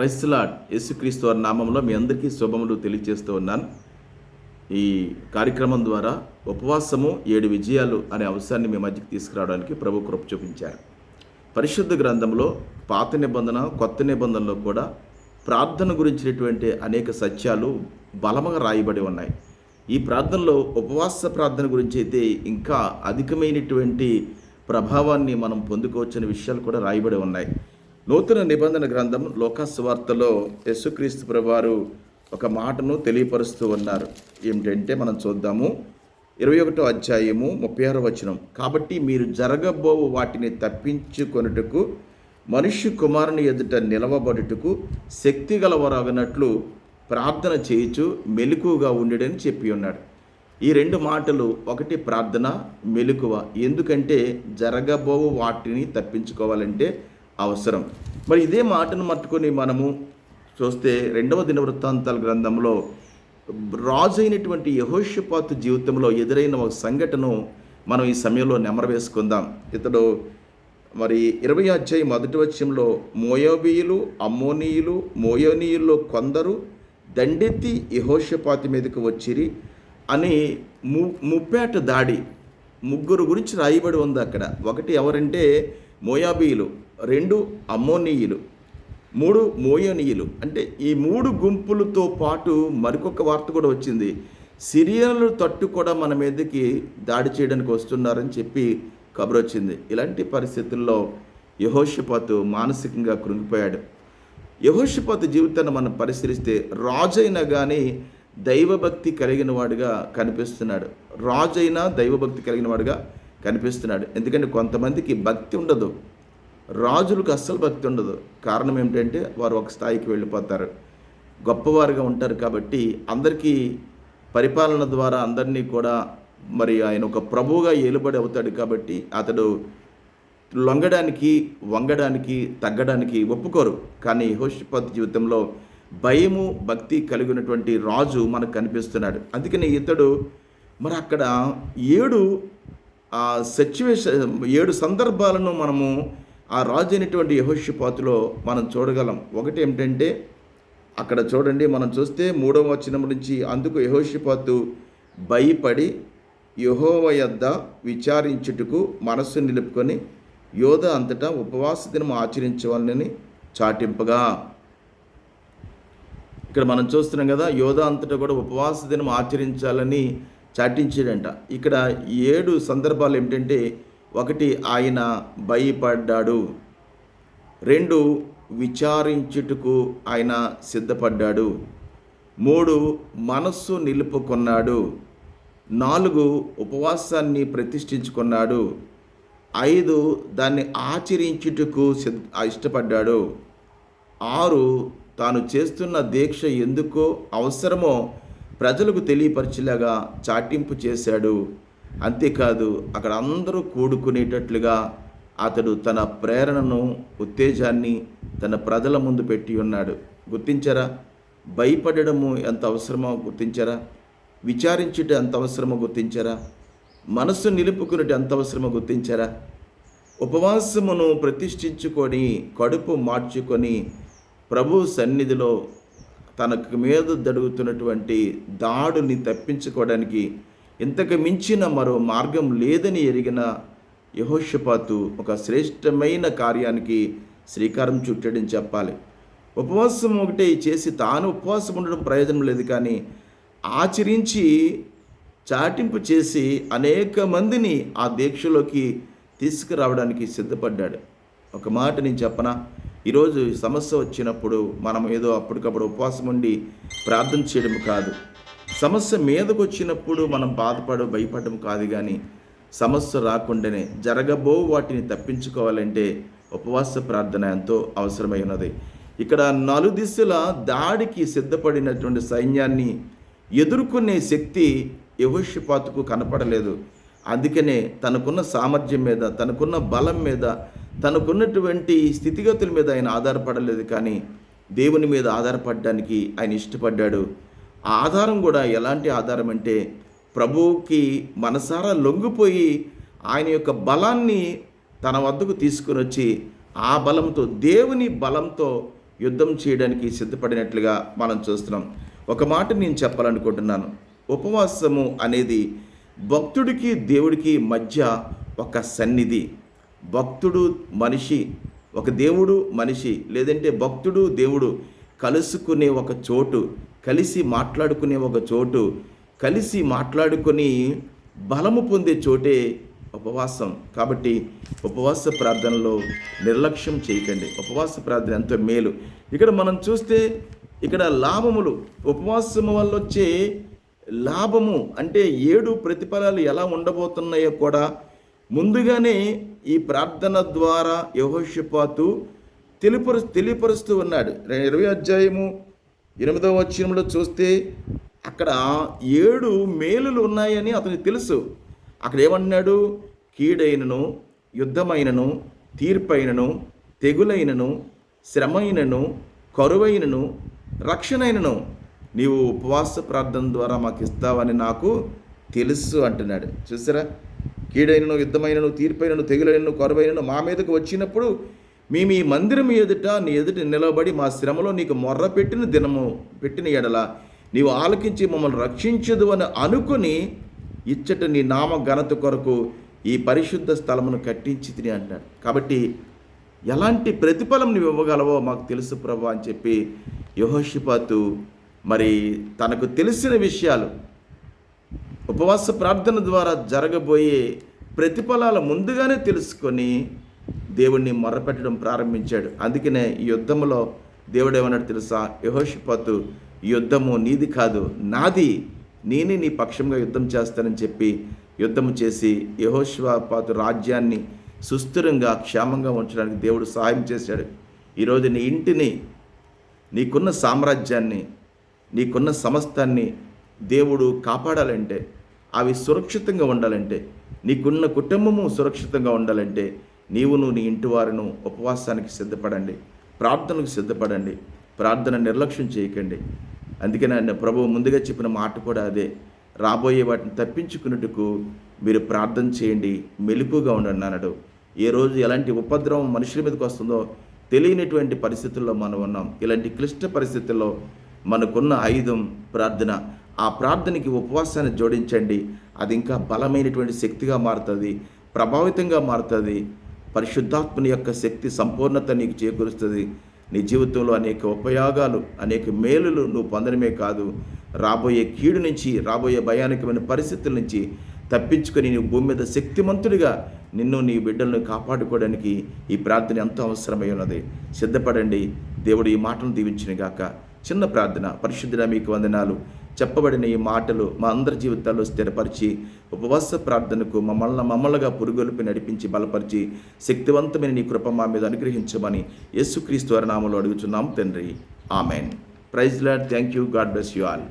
క్రైస్తలాడ్ యేసుక్రీస్తు వారి నామంలో మీ అందరికీ శుభములు తెలియజేస్తూ ఉన్నాను. ఈ కార్యక్రమం ద్వారా ఉపవాసము ఏడు విజయాలు అనే అంశాన్ని మీ మధ్యకి తీసుకురావడానికి ప్రభు కృప చూపించారు. పరిశుద్ధ గ్రంథంలో పాత నిబంధన కొత్త నిబంధనలో కూడా ప్రార్థన గురించినటువంటి అనేక సత్యాలు బలముగా రాయబడి ఉన్నాయి. ఈ ప్రార్థనలో ఉపవాస ప్రార్థన గురించి అయితే ఇంకా అధికమైనటువంటి ప్రభావాన్ని మనం పొందుకోవచ్చని విషయాలు కూడా రాయబడి ఉన్నాయి. నూతన నిబంధన గ్రంథం లోకస్వార్తలో యశుక్రీస్తు ప్రభువారు ఒక మాటను తెలియపరుస్తూ ఉన్నారు. ఏమిటంటే మనం చూద్దాము. ఇరవై ఒకటో అధ్యాయము ముప్పై ఆరో వచనం. కాబట్టి మీరు జరగబోవు వాటిని తప్పించుకొనుటకు మనుష్య కుమారుని ఎదుట నిలవబడుటకు శక్తి గలవరగనట్లు ప్రార్థన చేయుచు మెలకుగా ఉండడని చెప్పి ఉన్నాడు. ఈ రెండు మాటలు ఒకటి ప్రార్థన మెలకువ. ఎందుకంటే జరగబోవు వాటిని తప్పించుకోవాలంటే అవసరం. మరి ఇదే మాటను మట్టుకొని మనము చూస్తే రెండవ దినవృత్తాంతాల గ్రంథంలో రాజు అయినటువంటి యహోషపాతు జీవితంలో ఎదురైన ఒక సంఘటన మనం ఈ సమయంలో నెమర వేసుకుందాం. ఇతడు మరి ఇరవై అధ్యాయం మొదటి వచ్చంలో మోయోబీయులు అమ్మోనీయులు మోయోనీయుల్లో కొందరు దండెత్తి యహోషపాతి మీదకు వచ్చిరి అని ము ముప్పేట దాడి ముగ్గురు గురించి రాయబడి ఉంది అక్కడ. ఒకటి ఎవరంటే మోయాబీయులు రెండు అమ్మోనీయులు మూడు మోయోనీయులు. అంటే ఈ మూడు గుంపులతో పాటు మరికొక వార్త కూడా వచ్చింది. సిరియన్లు తట్టు కూడా మన మీదకి దాడి చేయడానికి వస్తున్నారని చెప్పి కబురు వచ్చింది. ఇలాంటి పరిస్థితుల్లో యహోషపాతు మానసికంగా కృంగిపోయాడు. యహోషపాతు జీవితాన్ని మనం పరిశీలిస్తే రాజైనా కానీ దైవభక్తి కలిగిన వాడుగా కనిపిస్తున్నాడు. రాజైనా దైవభక్తి కలిగిన వాడుగా కనిపిస్తున్నాడు. ఎందుకంటే కొంతమందికి భక్తి ఉండదు. రాజులకు అస్సలు భక్తి ఉండదు. కారణం ఏమిటంటే వారు ఒక స్థాయికి వెళ్ళిపోతారు. గొప్పవారుగా ఉంటారు కాబట్టి అందరికీ పరిపాలన ద్వారా అందరినీ కూడా మరి ఆయన ఒక ప్రభువుగా ఏలుబడి అవుతాడు కాబట్టి అతడు లొంగడానికి వంగడానికి తగ్గడానికి ఒప్పుకోరు. కానీ హోషపత్ జీవితంలో భయము భక్తి కలిగినటువంటి రాజు మనకు కనిపిస్తున్నాడు. అందుకని ఇతడు మరి అక్కడ ఏడు ఆ సిచ్యువేషన్ ఏడు సందర్భాలను మనము ఆ రాజు అయినటువంటి యహోషపాతులో మనం చూడగలం. ఒకటి ఏమిటంటే అక్కడ చూడండి మనం చూస్తే మూడవ వచనం నుంచి అందుకు యహోషపాతు భయపడి యహోవ యొద్ద విచారించుటకు మనస్సు నిలుపుకొని యోధ అంతటా ఉపవాస దినం ఆచరించవాలని చాటింపగా. ఇక్కడ మనం చూస్తున్నాం కదా యోధ అంతటా కూడా ఉపవాస దినం ఆచరించాలని చాటించాడంట. ఇక్కడ ఏడు సందర్భాలు ఏమిటంటే ఒకటి ఆయన భయపడ్డాడు. రెండు విచారించుటకు ఆయన సిద్ధపడ్డాడు. మూడు మనస్సు నిలుపుకున్నాడు. నాలుగు ఉపవాసాన్ని ప్రతిష్ఠించుకున్నాడు. ఐదు దాన్ని ఆచరించుటకు సిద్ధ ఇష్టపడ్డాడు. ఆరు తాను చేస్తున్న దీక్ష ఎందుకో అవసరమో ప్రజలకు తెలియపరిచేలాగా చాటింపు చేశాడు. అంతేకాదు అక్కడ అందరూ కూడుకునేటట్లుగా అతడు తన ప్రేరణను ఉత్తేజాన్ని తన ప్రజల ముందు పెట్టి ఉన్నాడు. గుర్తించరా? భయపడము ఎంత అవసరమో గుర్తించరా? విచారించుట ఎంత అవసరమో గుర్తించరా? మనస్సు నిలుపుకున్నట్టు ఎంత అవసరమో గుర్తించరా? ఉపవాసమును ప్రతిష్ఠించుకొని కడుపు మార్చుకొని ప్రభు సన్నిధిలో తనకు మీద జరుగుతున్నటువంటి దాడుని తప్పించుకోవడానికి ఇంతకు మించిన మరో మార్గం లేదని ఎరిగిన యహోషపాతు ఒక శ్రేష్టమైన కార్యానికి శ్రీకారం చుట్టాడని చెప్పాలి. ఉపవాసం ఒకటే చేసి తాను ఉపవాసం ఉండడం ప్రయోజనం లేదు కానీ ఆచరించి చాటింపు చేసి అనేక మందిని ఆ దీక్షలోకి తీసుకురావడానికి సిద్ధపడ్డాడు. ఒక మాట నేను చెప్పనా? ఈరోజు సమస్య వచ్చినప్పుడు మనం ఏదో అప్పటికప్పుడు ఉపవాసం ఉండి ప్రార్థన చేయడం కాదు. సమస్య మీదకు వచ్చినప్పుడు మనం బాధపడ భయపడడం కాదు కానీ సమస్య రాకుండానే జరగబో వాటిని తప్పించుకోవాలంటే ఉపవాస ప్రార్థన ఎంతో అవసరమై ఉన్నది. ఇక్కడ నలుదిశల దాడికి సిద్ధపడినటువంటి సైన్యాన్ని ఎదుర్కొనే శక్తి యహోషిపాతుకు కనపడలేదు. అందుకనే తనకున్న సామర్థ్యం మీద తనకున్న బలం మీద తనకున్నటువంటి స్థితిగతుల మీద ఆయన ఆధారపడలేదు కానీ దేవుని మీద ఆధారపడడానికి ఆయన ఇష్టపడ్డాడు. ఆ ఆధారం కూడా ఎలాంటి ఆధారం అంటే ప్రభువుకి మనసారా లొంగిపోయి ఆయన యొక్క బలాన్ని తన వద్దకు తీసుకుని వచ్చి ఆ బలంతో దేవుని బలంతో యుద్ధం చేయడానికి సిద్ధపడినట్లుగా మనం చూస్తున్నాం. ఒక మాట నేను చెప్పాలనుకుంటున్నాను. ఉపవాసము అనేది భక్తుడికి దేవుడికి మధ్య ఒక సన్నిధి. భక్తుడు మనిషి ఒక దేవుడు మనిషి లేదంటే భక్తుడు దేవుడు కలుసుకునే ఒక చోటు కలిసి మాట్లాడుకునే ఒక చోటు కలిసి మాట్లాడుకొని బలము పొందే చోటే ఉపవాసం. కాబట్టి ఉపవాస ప్రార్థనలో నిర్లక్ష్యం చేయకండి. ఉపవాస ప్రార్థన ఎంతో మేలు. ఇక్కడ మనం చూస్తే ఇక్కడ లాభములు ఉపవాసము వల్ల వచ్చే లాభము అంటే ఏడు ప్రతిఫలాలు ఎలా ఉండబోతున్నాయో కూడా ముందుగానే ఈ ప్రార్థన ద్వారా యహోషపాతు తెలిపరు తెలియపరుస్తూ ఉన్నాడు. ఇరవై అధ్యాయము ఎనిమిదవ వచ్చినంలో చూస్తే అక్కడ ఏడు మేలులు ఉన్నాయని అతనికి తెలుసు. అక్కడ ఏమన్నాడు? కీడైనను యుద్ధమైనను తీర్పైనను తెగులైనను శ్రమైనను కరువైనను రక్షణైనను నీవు ఉపవాస ప్రార్థన ద్వారా మాకు ఇస్తావని నాకు తెలుసు అంటున్నాడు. చూసారా? కీడైనను యుద్ధమైనను తీర్పైనను తెగులైనను కొరవైనను మా మీదకు వచ్చినప్పుడు మేము ఈ మందిరం ఎదుట నీ ఎదుట నిలబడి మా శ్రమలో నీకు మొర్ర పెట్టిన దినము పెట్టిన ఎడల నీవు ఆలకించి మమ్మల్ని రక్షించదు అని అనుకుని ఇచ్చట నీ నామ ఘనత కొరకు ఈ పరిశుద్ధ స్థలమును కట్టించి తిని అంటాడు. కాబట్టి ఎలాంటి ప్రతిఫలం నువ్వు ఇవ్వగలవో మాకు తెలుసు ప్రభా అని చెప్పి యహోషిపాతు మరి తనకు తెలిసిన విషయాలు ఉపవాస ప్రార్థన ద్వారా జరగబోయే ప్రతిఫలాల ముందుగానే తెలుసుకొని దేవుణ్ణి మొరపెట్టడం ప్రారంభించాడు. అందుకనే ఈ యుద్ధంలో దేవుడు ఏమన్నాడు తెలుసా? యహోషిపతు యుద్ధము నీది కాదు నాది. నేనే నీ పక్షంగా యుద్ధం చేస్తానని చెప్పి యుద్ధము చేసి యహోషిపాతు రాజ్యాన్ని సుస్థిరంగా క్షేమంగా ఉంచడానికి దేవుడు సహాయం చేశాడు. ఈరోజు నీ ఇంటిని నీకున్న సామ్రాజ్యాన్ని నీకున్న సమస్తాన్ని దేవుడు కాపాడాలంటే అవి సురక్షితంగా ఉండాలంటే నీకున్న కుటుంబము సురక్షితంగా ఉండాలంటే నీవును నీ ఇంటివారును ఉపవాసానికి సిద్ధపడండి ప్రార్థనకు సిద్ధపడండి ప్రార్థన నిర్లక్ష్యం చేయకండి. అందుకే నన్ను ప్రభువు ముందుగా చెప్పిన మాట కూడా అదే. రాబోయే వాటిని తప్పించుకున్నట్టుకు మీరు ప్రార్థన చేయండి మెలుపుగా ఉండండి అన్నాడు. ఏ రోజు ఎలాంటి ఉపద్రవం మనుషుల మీదకి వస్తుందో తెలియనటువంటి పరిస్థితుల్లో మనం ఉన్నాం. ఇలాంటి క్లిష్ట పరిస్థితుల్లో మనకున్న ఆయుధం ప్రార్థన. ఆ ప్రార్థనకి ఉపవాసాన్ని జోడించండి. అది ఇంకా బలమైనటువంటి శక్తిగా మారుతుంది ప్రభావితంగా మారుతుంది. పరిశుద్ధాత్మని యొక్క శక్తి సంపూర్ణత నీకు చేకూరుస్తుంది. నీ జీవితంలో అనేక ఉపయోగాలు అనేక మేలులు నువ్వు పొందడమే కాదు రాబోయే కీడు నుంచి రాబోయే భయానకమైన పరిస్థితుల నుంచి తప్పించుకొని నీ భూమి మీద శక్తిమంతుడిగా నిన్ను నీ బిడ్డలను కాపాడుకోవడానికి ఈ ప్రార్థన ఎంతో అవసరమై ఉన్నది. సిద్ధపడండి. దేవుడు ఈ మాటను దీవించిన గాక. చిన్న ప్రార్థన. పరిశుద్ధుడ మీకు వందనాలు. చెప్పబడిన ఈ మాటలు మా అందరి జీవితాల్లో స్థిరపరిచి ఉపవాస ప్రార్థనకు మమ్మల్ని మమ్మల్నిగా పురుగొలిపి నడిపించి బలపరిచి శక్తివంతమైన నీ కృప మా మీద అనుగ్రహించమని యేసుక్రీస్తు వారి నామంలో అడుగుచున్నాం తండ్రి. Amen. Praise lord. Thank you. God bless you all.